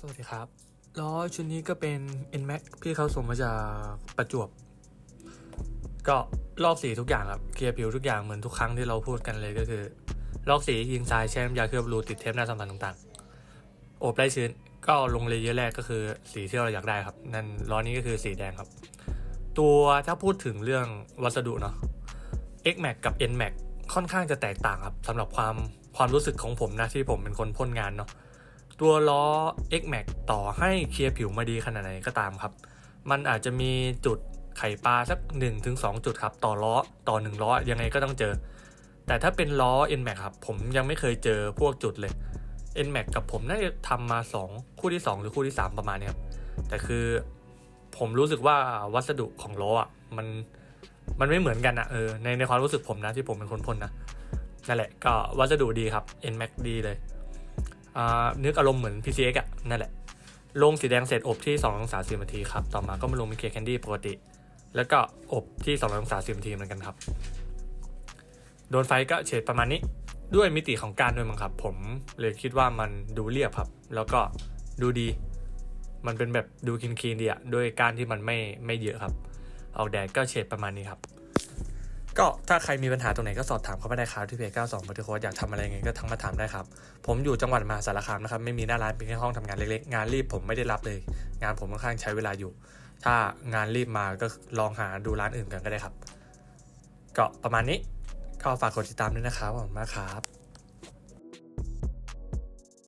สวัสดีครับล้อชุดนี้ก็เป็น NMAX พี่เขาส่งมาจากประจวบ ก็ลอกสีทุกอย่างครับเคลียร์ผิวทุกอย่างเหมือนทุกครั้งที่เราพูดกันเลยก็คือ ลอกสียิงทรายแช่น้ำยาเคลือบรูติดเทปหน้าสัมผัสต่างๆ โอบไล่ชื้นก็ลงเลเยอร์แรกก็คือสีที่เราอยากได้ครับ นั่นล้อนี้ก็คือสีแดงครับ ตัวถ้าพูดถึงเรื่องวัสดุเนาะ X Max กับ N Max ค่อนข้างจะแตกต่างครับสำหรับความความรู้สึกของผมนะที่ผมเป็นคนพ่นงานเนาะ ตัวล้อ X Max ต่อให้เคลียร์ผิวมาดีขนาดไหนก็ตามครับ มันอาจจะมีจุดไข่ปลาสัก 1-2ถึงจุดครับ ต่อล้อต่อ 1 ล้อยังไงก็ต้องเจอ แต่ถ้าเป็นล้อ N Max ครับ ผมยังไม่เคยเจอพวกจุดเลย N Max กับผมน่าจะทำมา 2 คู่ที่ 2 หรือคู่ที่ 3 ประมาณเนี้ยครับ แต่คือผมรู้สึกว่าวัสดุของล้ออะมันมันไม่เหมือนกันอะเออในในความรู้สึกผมนะที่ผมเป็นคนพ่นนะนั่นแหละก็วัสดุดีครับ N Max ดีเลย นึกอารมณ์เหมือน PCX อะนั่นแหละ ลงสีแดงเสร็จอบที่2องศาสินาทีครับ ต่อมาก็มาลงเป็นเคแคนดี้ปกติ แล้วก็อบที่2องศาสินาทีเหมือนกันครับ โดนไฟก็เฉดประมาณนี้ ด้วยมิติของการด้วยมั้งครับ ผมเลยคิดว่ามันดูเรียบครับ แล้วก็ดูดี มันเป็นแบบดูคลีนๆดีอะด้วยการที่มันไม่ไม่เยอะครับ ออกแดดก็เฉดประมาณนี้ครับ ก็ถ้าใครมีปัญหาตรงไหนก็สอบถามเข้ามาได้ครับที่เพจ92ปฏิโคตอยากทำอะไรไงก็ทักมาถามได้ครับ ผมอยู่จังหวัดมหาสารคามนะครับ ไม่มีหน้าร้านเป็นแค่ห้องทำงานเล็กๆ งานรีบผมไม่ได้รับเลย งานผมค่อนข้างใช้เวลาอยู่ ถ้างานรีบมาก็ลองหาดูร้านอื่นกันก็ได้ครับ ก็ประมาณนี้ก็ฝากกดติดตามด้วยนะครับขอบคุณมากครับ